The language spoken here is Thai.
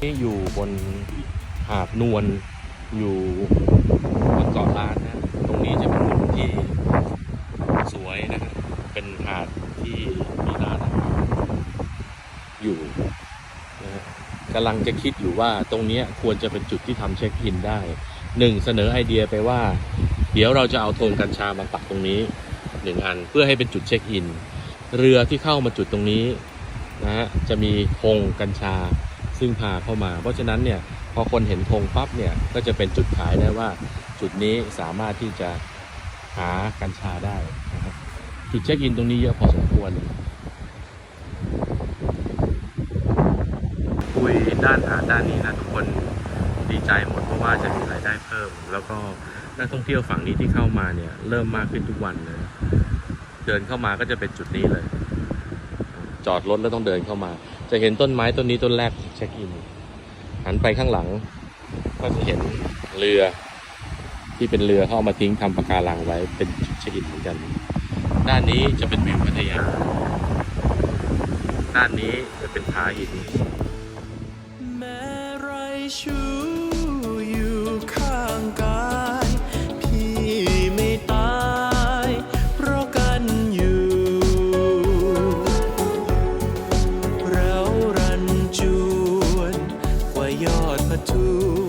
อยู่บนหาดนวลอยู่บนเกาะล้านนะตรงนี้จะเป็นมุมที่สวยนะครับเป็นหาดที่มีร้านอาหารอยู่นะกำลังจะคิดอยู่ว่าตรงนี้ควรจะเป็นจุดที่ทำเช็คอินได้หนึ่งเสนอไอเดียไปว่า เดี๋ยวเราจะเอาธงกัญชามาปักตรงนี้หนึ่งอันเพื่อให้เป็นจุดเช็คอิน เรือที่เข้ามาจุดตรงนี้นะฮะจะมีธงกัญชา ซึ่งพาเข้ามา เพราะฉะนั้นเนี่ยพอคนเห็นธงปั๊บเนี่ยก็จะเป็นจุดขายได้ว่า จุดนี้สามารถที่จะหากัญชาได้นะครับจุดเช็คอินตรงนี้เยอะพอสมควรคุยด้านหาด้านนี้นะทุกคนดีใจหมดเพราะว่าจะมีรายได้เพิ่ม แล้วก็นักท่องเที่ยวฝั่งนี้ที่เข้ามาเนี่ยเริ่มมากขึ้นทุกวันเลยเดินเข้ามาก็จะเป็นจุดนี้เลย จอดรถแล้วต้องเดินเข้ามา จะเห็นต้นไม้ต้นนี้ต้นแรกเช็คอิน หันไปข้างหลัง ก็จะเห็นเรือ ที่เป็นเรือเขาเอามาทิ้งทำปะการังไว้เป็นจุดเช็คอินเหมือนกัน ด้านนี้จะเป็นวิวพัทยา ด้านนี้จะเป็นผาหิน แม้ไรชู To.